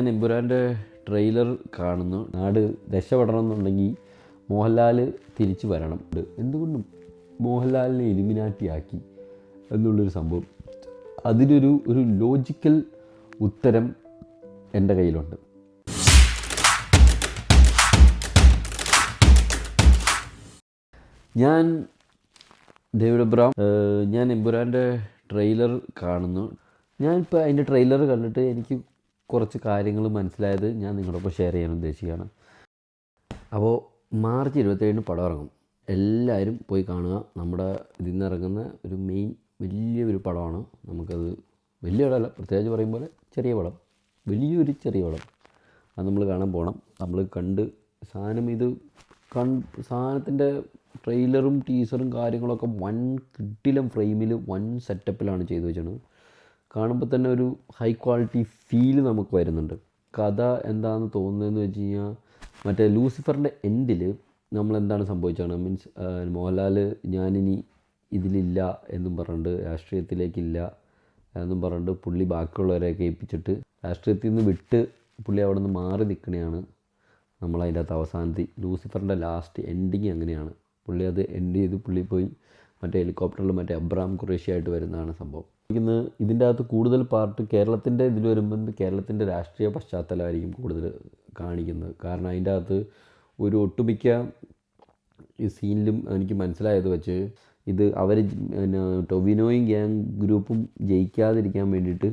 ഞാൻ എമ്പുരാന്റെ ട്രെയിലർ കാണുന്നു. നാട് രക്ഷപ്പെടണം എന്നുണ്ടെങ്കിൽ മോഹൻലാൽ തിരിച്ചു വരണം. എന്തുകൊണ്ടും മോഹൻലാലിനെ എലിമിനാറ്റിയാക്കി എന്നുള്ളൊരു സംഭവം. അതിനൊരു ഒരു ലോജിക്കൽ ഉത്തരം എന്റെ കയ്യിലുണ്ട്. ഞാൻ ഡേവിഡ് അബ്രാം ഞാൻ എമ്പുരാന്റെ ട്രെയിലർ കാണുന്നു. ഞാനിപ്പോൾ അതിന്റെ ട്രെയിലർ കണ്ടിട്ട് എനിക്ക് കുറച്ച് കാര്യങ്ങൾ മനസ്സിലായത് ഞാൻ നിങ്ങളോടൊപ്പം ഷെയർ ചെയ്യാൻ ഉദ്ദേശിക്കുകയാണ്. അപ്പോൾ മാർച്ച് ഇരുപത്തേഴിന് പടം ഇറങ്ങും. എല്ലാവരും പോയി കാണുക. നമ്മുടെ ഇതിൽ നിന്ന് ഇറങ്ങുന്ന ഒരു മെയിൻ വലിയൊരു പടമാണ്. നമുക്കത് വലിയ പടമല്ല പ്രത്യേകിച്ച് പറയും പോലെ ചെറിയ പടം. വലിയൊരു ചെറിയ പടം. അത് നമ്മൾ കാണാൻ പോകണം നമ്മൾ കണ്ട് സാധനം ഇത് കൺ സാധനത്തിന്റെ ട്രെയിലറും ടീസറും കാര്യങ്ങളൊക്കെ വൻ കിട്ടിലും ഫ്രെയിമിൽ വൻ സെറ്റപ്പിലാണ് ചെയ്തു വെച്ചത്. കാണുമ്പോൾ തന്നെ ഒരു ഹൈ ക്വാളിറ്റി ഫീൽ നമുക്ക് വരുന്നുണ്ട്. കഥ എന്താണെന്ന് തോന്നുന്നതെന്ന് വെച്ച് കഴിഞ്ഞാൽ മറ്റേ ലൂസിഫറിന്റെ എൻഡിൽ നമ്മളെന്താണ് സംഭവിച്ചാണ് മീൻസ് മോഹൻലാൽ ഞാനിനി ഇതിലില്ല എന്നും പറഞ്ഞിട്ട് രാഷ്ട്രീയത്തിലേക്കില്ല എന്നും പറഞ്ഞിട്ട് പുള്ളി ബാക്കിയുള്ളവരെയൊക്കെ ഏൽപ്പിച്ചിട്ട് രാഷ്ട്രീയത്തിൽ നിന്ന് വിട്ട് പുള്ളി അവിടെ നിന്ന് മാറി നിൽക്കണയാണ് നമ്മൾ അതിന്റെ അകത്ത് അവസാനത്തിൽ. ലൂസിഫറിന്റെ ലാസ്റ്റ് എൻഡിങ് അങ്ങനെയാണ്. പുള്ളി അത് എൻഡ് ചെയ്ത് പുള്ളി പോയി മറ്റേ ഹെലികോപ്റ്ററിൽ മറ്റേ അബ്രാം ആയിട്ട് വരുന്നതാണ് സംഭവം. ഇന്ന് ഇതിന്റെ അകത്ത് കൂടുതൽ പാർട്ട് കേരളത്തിന്റെ ഇതിൽ വരുമ്പോൾ കേരളത്തിന്റെ രാഷ്ട്രീയ പശ്ചാത്തലമായിരിക്കും കൂടുതൽ കാണിക്കുന്നത്. കാരണം അതിന്റെ അകത്ത് ഒരു ഒട്ടുമിക്ക ഈ സീനിലും എനിക്ക് മനസ്സിലായത് വെച്ച് ഇത് അവർ പിന്നെ ടൊവിനോയും ഗ്യാങ് ഗ്രൂപ്പും ജയിക്കാതിരിക്കാൻ വേണ്ടിയിട്ട്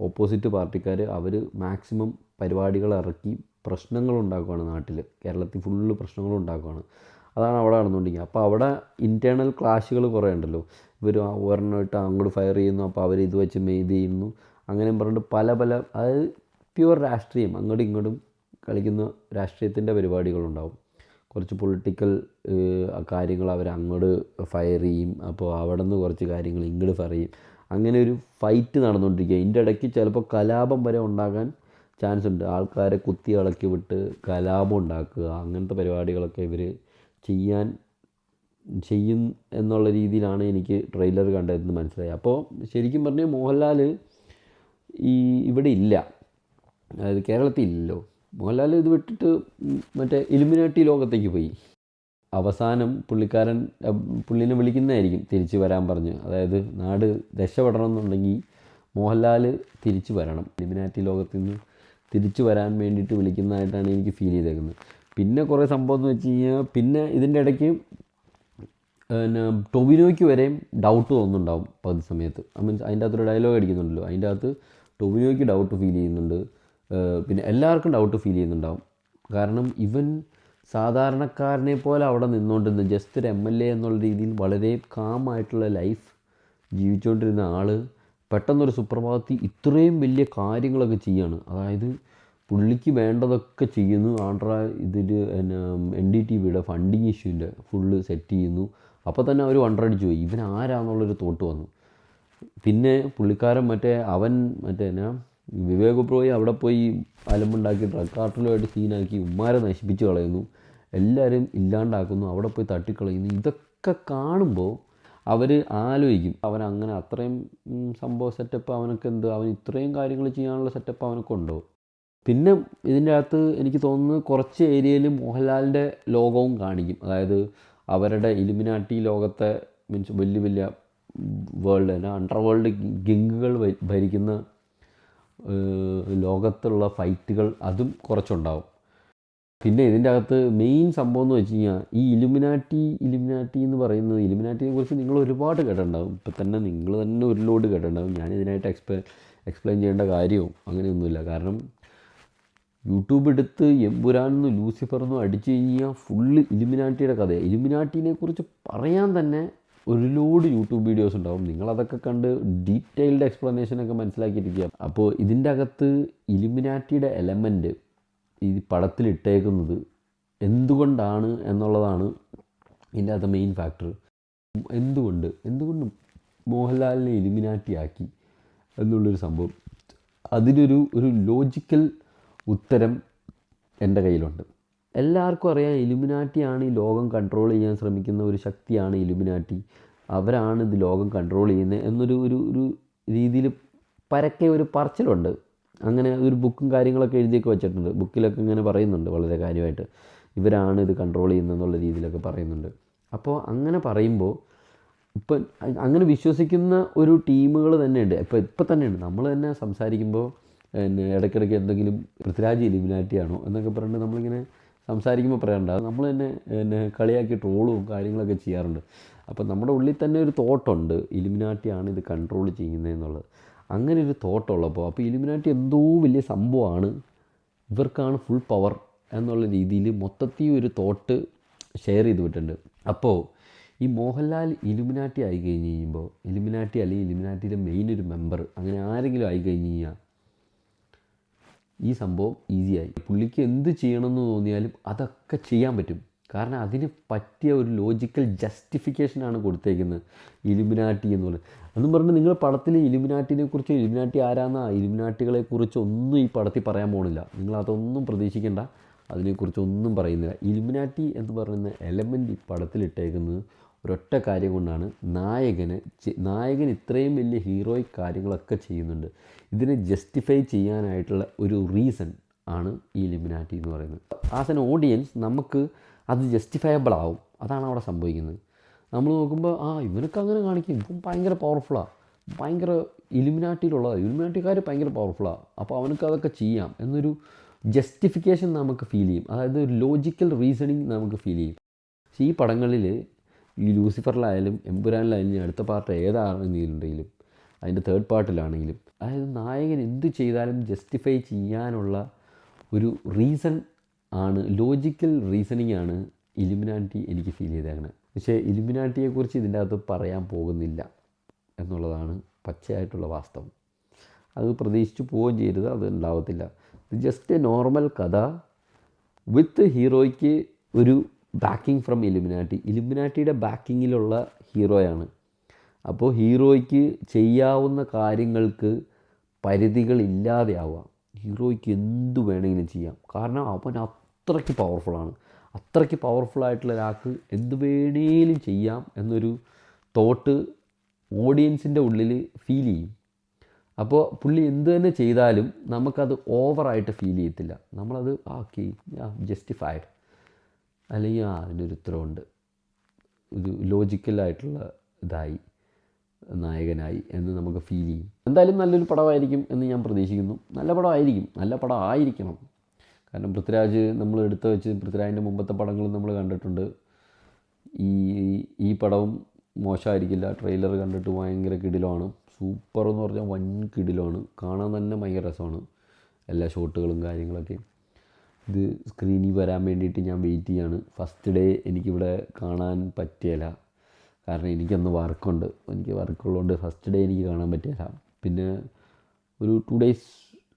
ഓപ്പോസിറ്റ് പാർട്ടിക്കാർ അവർ മാക്സിമം പരിപാടികൾ ഇറക്കി പ്രശ്നങ്ങൾ ഉണ്ടാക്കുകയാണ് നാട്ടിൽ. കേരളത്തിൽ ഫുള്ള് പ്രശ്നങ്ങൾ ഉണ്ടാക്കുകയാണ് അതാണ് അവിടെ നടന്നുകൊണ്ടിരിക്കുന്നത്. അപ്പോൾ അവിടെ ഇന്റേർണൽ ക്ലാഷുകൾ കുറേ ഉണ്ടല്ലോ. ഇവർ ഒരെണ്ണമായിട്ട് അങ്ങോട്ട് ഫയർ ചെയ്യുന്നു. അപ്പോൾ അവർ ഇത് വെച്ച് മെയ്ത് ചെയ്യുന്നു. അങ്ങനെ പറഞ്ഞിട്ട് പല പല അതായത് പ്യുവർ രാഷ്ട്രീയം. അങ്ങോട്ടും ഇങ്ങോട്ടും കളിക്കുന്ന രാഷ്ട്രീയത്തിന്റെ പരിപാടികളുണ്ടാവും. കുറച്ച് പൊളിറ്റിക്കൽ കാര്യങ്ങൾ അവർ അങ്ങോട്ട് ഫയർ ചെയ്യും. അപ്പോൾ അവിടെ നിന്ന് കുറച്ച് കാര്യങ്ങൾ ഇങ്ങോട്ട് ഫയർ ചെയ്യും. അങ്ങനെ ഒരു ഫൈറ്റ് നടന്നുകൊണ്ടിരിക്കുക ഇതിന്റെ ഇടയ്ക്ക് ചിലപ്പോൾ കലാപം വരെ ഉണ്ടാകാൻ ചാൻസ് ഉണ്ട്. ആൾക്കാരെ കുത്തി ഇളക്കി വിട്ട് കലാപം ഉണ്ടാക്കുക. അങ്ങനത്തെ പരിപാടികളൊക്കെ ഇവർ ചെയ്യാൻ ചെയ്യും എന്നുള്ള രീതിയിലാണ് എനിക്ക് ട്രെയിലർ കണ്ടതെന്ന് മനസ്സിലായി. അപ്പോൾ ശരിക്കും പറഞ്ഞാൽ മോഹൻലാൽ ഈ ഇവിടെ ഇല്ല. അതായത് കേരളത്തിൽ ഇല്ലല്ലോ മോഹൻലാൽ ഇത് വിട്ടിട്ട് മറ്റേ ഇലുമിനാട്ടി ലോകത്തേക്ക് പോയി. അവസാനം പുള്ളിക്കാരൻ പുള്ളിനെ വിളിക്കുന്നതായിരിക്കും തിരിച്ചു വരാൻ പറഞ്ഞ്. അതായത് നാട് രക്ഷപ്പെടണം എന്നുണ്ടെങ്കിൽ മോഹൻലാൽ തിരിച്ചു വരണം. ഇലുമിനാറ്റി ലോകത്തിൽ നിന്ന് തിരിച്ചു വരാൻ വേണ്ടിയിട്ട് വിളിക്കുന്നതായിട്ടാണ് എനിക്ക് ഫീൽ ചെയ്തേക്കുന്നത്. പിന്നെ കുറേ സംഭവം എന്ന് വെച്ച് കഴിഞ്ഞാൽ പിന്നെ ഇതിന്റെ ഇടയ്ക്ക് പിന്നെ ടൊവിനോയ്ക്ക് വരെയും ഡൗട്ട് തോന്നുന്നുണ്ടാവും പകുതി സമയത്ത്. ഐ മീൻസ് അതിന്റെ അകത്തൊരു ഡയലോഗ് അടിക്കുന്നുണ്ടല്ലോ. അതിന്റെ അകത്ത് ടൊവിനോയ്ക്ക് ഡൗട്ട് ഫീൽ ചെയ്യുന്നുണ്ട്. പിന്നെ എല്ലാവർക്കും ഡൗട്ട് ഫീൽ ചെയ്യുന്നുണ്ടാവും. കാരണം ഇവൻ സാധാരണക്കാരനെ പോലെ അവിടെ നിന്നുകൊണ്ടിരുന്ന ജസ്റ്റ് ഒരു എം എൽ എ എന്നുള്ള രീതിയിൽ വളരെ കാമായിട്ടുള്ള ലൈഫ് ജീവിച്ചുകൊണ്ടിരുന്ന ആൾ പെട്ടെന്നൊരു സുപ്രഭാതത്തിൽ ഇത്രയും വലിയ കാര്യങ്ങളൊക്കെ ചെയ്യാണ്. അതായത് പുള്ളിക്ക് വേണ്ടതൊക്കെ ചെയ്യുന്നു. ആണ്ട്ര ഇതിൽ എൻ ഡി ടി വിയുടെ ഫണ്ടിങ് ഇഷ്യൂവിന്റെ ഫുള്ള് സെറ്റ് ചെയ്യുന്നു. അപ്പോൾ തന്നെ അവർ വണ്ടറടിച്ചു പോയി. ഇവൻ ആരാന്നുള്ളൊരു തോട്ട് വന്നു. പിന്നെ പുള്ളിക്കാരൻ മറ്റേ അവൻ മറ്റേ എന്നാ വിവേക് ബ്രോയി അവിടെ പോയി അലമ്പുണ്ടാക്കി ഡ്രഗ് കാർട്ടലുമായിട്ട് സീനാക്കി ഉമ്മാരെ നശിപ്പിച്ച് കളയുന്നു. എല്ലാവരും ഇല്ലാണ്ടാക്കുന്നു. അവിടെ പോയി തട്ടിക്കളയുന്നു. ഇതൊക്കെ കാണുമ്പോൾ അവർ ആലോചിക്കും. അവൻ അങ്ങനെ അത്രയും സംഭവ സെറ്റപ്പ് അവനൊക്കെ എന്ത്? അവൻ ഇത്രയും കാര്യങ്ങൾ ചെയ്യാനുള്ള സെറ്റപ്പ് അവനൊക്കെ ഉണ്ടോ? പിന്നെ ഇതിന്റെ അകത്ത് എനിക്ക് തോന്നുന്നു കുറച്ച് ഏരിയയിൽ മോഹൻലാലിന്റെ ലോകവും കാണിക്കും. അതായത് അവരുടെ ഇലുമിനാട്ടി ലോകത്തെ മീൻസ് വലിയ വലിയ വേൾഡ് അല്ല അണ്ടർ വേൾഡ് ഗിങ്ങുകൾ ഭരിക്കുന്ന ലോകത്തുള്ള ഫൈറ്റുകൾ അതും കുറച്ചുണ്ടാവും. പിന്നെ ഇതിന്റെ അകത്ത് മെയിൻ സംഭവം എന്ന് വെച്ച് കഴിഞ്ഞാൽ ഈ ഇലുമിനാറ്റി ഇലുമിനാറ്റി എന്ന് പറയുന്നത് ഇലുമിനാറ്റിയെ കുറിച്ച് നിങ്ങൾ ഒരുപാട് കേട്ടിട്ടുണ്ടാവും. ഇപ്പം തന്നെ നിങ്ങൾ തന്നെ ഒരു ലോഡ് കേട്ടിട്ടുണ്ടാവും. ഞാൻ എക്സ്പ്ലെയിൻ എക്സ്പ്ലെയിൻ ചെയ്യേണ്ട കാര്യവും അങ്ങനെയൊന്നുമില്ല. കാരണം യൂട്യൂബ് എടുത്ത് എമ്പുരാനെന്നും ലൂസിഫറെന്നും അടിച്ചു കഴിഞ്ഞാൽ ഫുള്ള് ഇലുമിനാട്ടിയുടെ കഥയാണ് ഇലുമിനാട്ടിനെ കുറിച്ച് പറയാൻ തന്നെ ഒരു ലോഡ് യൂട്യൂബ് വീഡിയോസ് ഉണ്ടാവും. നിങ്ങളതൊക്കെ കണ്ട് ഡീറ്റെയിൽഡ് എക്സ്പ്ലനേഷനൊക്കെ മനസ്സിലാക്കിയിരിക്കുക അപ്പോൾ ഇതിന്റെ അകത്ത് ഇലുമിനാറ്റിയുടെ എലമെന്റ് ഈ പടത്തിലിട്ടേക്കുന്നത് എന്തുകൊണ്ടാണ് എന്നുള്ളതാണ് ഇതിന്റെ അകത്ത് മെയിൻ ഫാക്ടർ എന്തുകൊണ്ട്? എന്തുകൊണ്ട് മോഹൻലാലിനെ ഇലുമിനാറ്റി ആക്കി എന്നുള്ളൊരു സംഭവം. അതിനൊരു ഒരു ലോജിക്കൽ ഉത്തരം എന്റെ കയ്യിലുണ്ട്. എല്ലാവർക്കും അറിയാം ഇലുമിനാറ്റിയാണ് ഈ ലോകം കൺട്രോൾ ചെയ്യാൻ ശ്രമിക്കുന്ന ഒരു ശക്തിയാണ് ഇലുമിനാറ്റി. അവരാണ് ഇത് ലോകം കൺട്രോൾ ചെയ്യുന്നത് എന്നൊരു ഒരു ഒരു രീതിയിൽ പരക്കെ ഒരു പറച്ചിലുണ്ട്. അങ്ങനെ ഒരു ബുക്കും കാര്യങ്ങളൊക്കെ എഴുതിയൊക്കെ വെച്ചിട്ടുണ്ട്. ബുക്കിലൊക്കെ ഇങ്ങനെ പറയുന്നുണ്ട് വളരെ കാര്യമായിട്ട്. ഇവരാണ് ഇത് കൺട്രോൾ ചെയ്യുന്നതെന്നുള്ള രീതിയിലൊക്കെ പറയുന്നുണ്ട്. അപ്പോൾ അങ്ങനെ പറയുമ്പോൾ ഇപ്പം അങ്ങനെ വിശ്വസിക്കുന്ന ഒരു ടീമുകൾ തന്നെയുണ്ട്. ഇപ്പോൾ ഇപ്പം തന്നെയുണ്ട്. നമ്മൾ തന്നെ സംസാരിക്കുമ്പോൾ പിന്നെ ഇടയ്ക്കിടയ്ക്ക് എന്തെങ്കിലും പൃഥ്വിരാജ് ഇലിമിനാറ്റിയാണോ എന്നൊക്കെ പറഞ്ഞിട്ട് നമ്മളിങ്ങനെ സംസാരിക്കുമ്പോൾ പറയാറുണ്ട്. അത് നമ്മൾ തന്നെ പിന്നെ കളിയാക്കി ട്രോളും കാര്യങ്ങളൊക്കെ ചെയ്യാറുണ്ട്. അപ്പം നമ്മുടെ ഉള്ളിൽ തന്നെ ഒരു തോട്ടുണ്ട് ഇലിമിനാറ്റിയാണ് ഇത് കൺട്രോൾ ചെയ്യുന്നതെന്നുള്ളത് അങ്ങനെ ഒരു തോട്ടുള്ളപ്പോൾ അപ്പോൾ ഇലിമിനാറ്റി എന്തോ വലിയ സംഭവമാണ്. ഇവർക്കാണ് ഫുൾ പവർ എന്നുള്ള രീതിയിൽ മൊത്തത്തിൽ ഒരു തോട്ട് ഷെയർ ചെയ്ത് വിട്ടിട്ടുണ്ട്. അപ്പോൾ ഈ മോഹൻലാൽ ഇലുമിനാറ്റി ആയി കഴിഞ്ഞ് കഴിയുമ്പോൾ ഇലുമിനാറ്റി അല്ലെങ്കിൽ ഇലുമിനാറ്റിയുടെ മെയിൻ ഒരു മെമ്പർ അങ്ങനെ ആരെങ്കിലും ആയി കഴിഞ്ഞ് കഴിഞ്ഞാൽ ഈ സംഭവം ഈസിയായി പുള്ളിക്ക് എന്ത് ചെയ്യണമെന്ന് തോന്നിയാലും അതൊക്കെ ചെയ്യാൻ പറ്റും. കാരണം അതിന് പറ്റിയ ഒരു ലോജിക്കൽ ജസ്റ്റിഫിക്കേഷനാണ് കൊടുത്തേക്കുന്നത് ഇലുമിനാട്ടി എന്ന് പറയുന്നത്. എന്നും പറഞ്ഞ് നിങ്ങൾ പടത്തിൽ ഇലുമിനാട്ടിനെ കുറിച്ച് ഇലുമിനാട്ടി ആരാന്ന ഇലുമിനാട്ടികളെ കുറിച്ച് ഒന്നും ഈ പടത്തിൽ പറയാൻ പോണില്ല. നിങ്ങൾ അതൊന്നും പ്രതീക്ഷിക്കേണ്ട. അതിനെക്കുറിച്ച് ഒന്നും പറയുന്നില്ല. ഇലുമിനാട്ടി എന്ന് പറയുന്ന എലമെന്റ് ഈ പടത്തിലിട്ടേക്കുന്നത് ഒരൊറ്റ കാര്യം കൊണ്ടാണ് നായകന് നായകൻ ഇത്രയും വലിയ ഹീറോയിക് കാര്യങ്ങളൊക്കെ ചെയ്യുന്നുണ്ട്. ഇതിനെ ജസ്റ്റിഫൈ ചെയ്യാനായിട്ടുള്ള ഒരു റീസൺ ആണ് ഈ ലിമിനാറ്റി എന്ന് പറയുന്നത്. ആസ് എൻ ഓഡിയൻസ് നമുക്ക് അത് ജസ്റ്റിഫയബിൾ ആവും. അതാണ് അവിടെ സംഭവിക്കുന്നത്. നമ്മൾ നോക്കുമ്പോൾ ആ ഇവനൊക്കെ അങ്ങനെ കാണിക്കും. ഇപ്പം ഭയങ്കര പവർഫുള്ളാണ് ഭയങ്കര ഇലുമിനാറ്റിയിലുള്ളതാണ് ഇലുമിനാറ്റിക്കാർ ഭയങ്കര പവർഫുള്ളാണ് അപ്പോൾ അവനക്ക് അതൊക്കെ ചെയ്യാം എന്നൊരു ജസ്റ്റിഫിക്കേഷൻ നമുക്ക് ഫീൽ ചെയ്യും. അതായത് ഒരു ലോജിക്കൽ റീസണിങ് നമുക്ക് ഫീൽ ചെയ്യും. പക്ഷേ ഈ പടങ്ങളിൽ ഈ ലൂസിഫറിലായാലും എമ്പുരാനിലായാലും ഇനി അടുത്ത പാർട്ട് ഏതാണെന്നുണ്ടെങ്കിലും അതിന്റെ തേർഡ് പാർട്ടിലാണെങ്കിലും അതായത് നായകൻ എന്ത് ചെയ്താലും ജസ്റ്റിഫൈ ചെയ്യാനുള്ള ഒരു റീസൺ ആണ് ലോജിക്കൽ റീസണിങ് ആണ് ഇലുമിനാറ്റി എനിക്ക് ഫീൽ ചെയ്തേക്കണത് പക്ഷേ ഇലുമിനാറ്റിയെക്കുറിച്ച് ഇതിന്റെ അകത്ത് പറയാൻ പോകുന്നില്ല എന്നുള്ളതാണ് പച്ചയായിട്ടുള്ള വാസ്തവം. അത് പ്രതീക്ഷിച്ച് പോവുകയും ചെയ്യരുത് അത് ഉണ്ടാവത്തില്ല. ജസ്റ്റ് എ നോർമൽ കഥ വിത്ത് ഹീറോയ്ക്ക് ഒരു ബാക്കിംഗ് ഫ്രം ഇലുമിനാറ്റി ഇലുമിനാറ്റിയുടെ ബാക്കിങ്ങിലുള്ള ഹീറോയാണ്. അപ്പോൾ ഹീറോയ്ക്ക് ചെയ്യാവുന്ന കാര്യങ്ങൾക്ക് പരിധികളില്ലാതെ ആവാം ഹീറോയ്ക്ക് എന്ത് വേണമെങ്കിലും ചെയ്യാം. കാരണം അവൻ അത്രയ്ക്ക് പവർഫുള്ളാണ് അത്രയ്ക്ക് പവർഫുള്ളായിട്ടുള്ള ഒരാൾക്ക് എന്ത് വേണേലും ചെയ്യാം എന്നൊരു തോട്ട് ഓഡിയൻസിന്റെ ഉള്ളിൽ ഫീൽ ചെയ്യും. അപ്പോൾ പുള്ളി എന്ത് തന്നെ ചെയ്താലും നമുക്കത് ഓവറായിട്ട് ഫീൽ ചെയ്യത്തില്ല. നമ്മളത് ആക്കി ജസ്റ്റിഫൈഡ് അല്ലെങ്കിൽ ആ അതിനൊരു ഉത്തരവുണ്ട്. ഒരു ലോജിക്കലായിട്ടുള്ള ഇതായി നായകനായി എന്ന് നമുക്ക് ഫീൽ ചെയ്യും. എന്തായാലും നല്ലൊരു പടമായിരിക്കും എന്ന് ഞാൻ പ്രതീക്ഷിക്കുന്നു. നല്ല പടമായിരിക്കും. നല്ല പടം ആയിരിക്കണം. കാരണം പൃഥ്വിരാജ് നമ്മൾ എടുത്തു വെച്ച് പൃഥ്വിരാജിന്റെ മുമ്പത്തെ പടങ്ങളും നമ്മൾ കണ്ടിട്ടുണ്ട്. ഈ ഈ പടവും മോശമായിരിക്കില്ല. ട്രെയിലർ കണ്ടിട്ട് ഭയങ്കര കിടിലമാണ്. സൂപ്പർ എന്ന് പറഞ്ഞാൽ വൻ കിടിലമാണ്. കാണാൻ തന്നെ ഭയങ്കര രസമാണ്. എല്ലാ ഷോട്ടുകളും കാര്യങ്ങളൊക്കെ. ഇത് സ്ക്രീനിൽ വരാൻ വേണ്ടിയിട്ട് ഞാൻ വെയിറ്റ് ചെയ്യാണ്. ഫസ്റ്റ് ഡേ എനിക്കിവിടെ കാണാൻ പറ്റിയില്ല. കാരണം എനിക്കൊന്ന് വർക്കുണ്ട് എനിക്ക് വർക്കുള്ളതുകൊണ്ട് ഫസ്റ്റ് ഡേ എനിക്ക് കാണാൻ പറ്റിയില്ല. പിന്നെ ഒരു ടു ഡേയ്സ്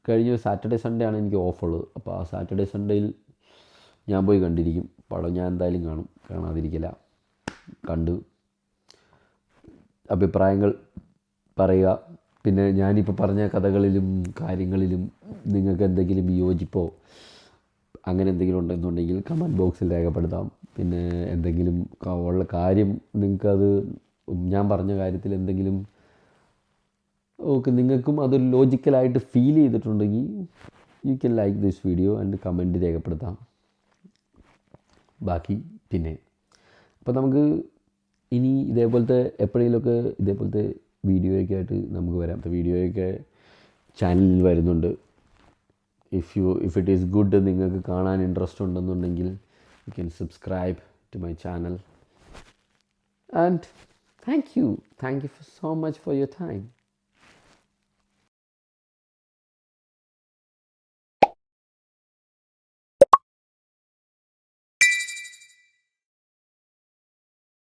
കഴിഞ്ഞ് സാറ്റർഡേ സൺഡേ ആണ് എനിക്ക് ഓഫുള്ളത് അപ്പോൾ ആ സാറ്റർഡേ സൺഡേയിൽ ഞാൻ പോയി കണ്ടിരിക്കും. പടം ഞാൻ എന്തായാലും കാണും. കാണാതിരിക്കില്ല കണ്ട്. അഭിപ്രായങ്ങൾ പറയുക. പിന്നെ ഞാനിപ്പോൾ പറഞ്ഞ കഥകളിലും കാര്യങ്ങളിലും നിങ്ങൾക്ക് എന്തെങ്കിലും വിയോജിപ്പോ അങ്ങനെ എന്തെങ്കിലും ഉണ്ടെന്നുണ്ടെങ്കിൽ കമന്റ് ബോക്സിൽ രേഖപ്പെടുത്താം. പിന്നെ എന്തെങ്കിലും ഉള്ള കാര്യം നിങ്ങൾക്കത് ഞാൻ പറഞ്ഞ കാര്യത്തിൽ എന്തെങ്കിലും ഓക്കെ നിങ്ങൾക്കും അത് ലോജിക്കലായിട്ട് ഫീൽ ചെയ്തിട്ടുണ്ടെങ്കിൽ you can like this video and comment രേഖപ്പെടുത്താം. ബാക്കി പിന്നെ അപ്പോൾ നമുക്ക് ഇനി ഇതേപോലത്തെ എപ്പോഴെങ്കിലുമൊക്കെ ഇതേപോലത്തെ വീഡിയോയൊക്കെ ആയിട്ട് നമുക്ക് വരാം. വീഡിയോയൊക്കെ ചാനലിൽ വരുന്നുണ്ട്. If you if it is good നിങ്ങൾക്ക് കാണാൻ ഇൻട്രസ്റ്റ് ഉണ്ടെന്നുണ്ടെങ്കിൽ you can subscribe to my channel and thank you thank you so much for your time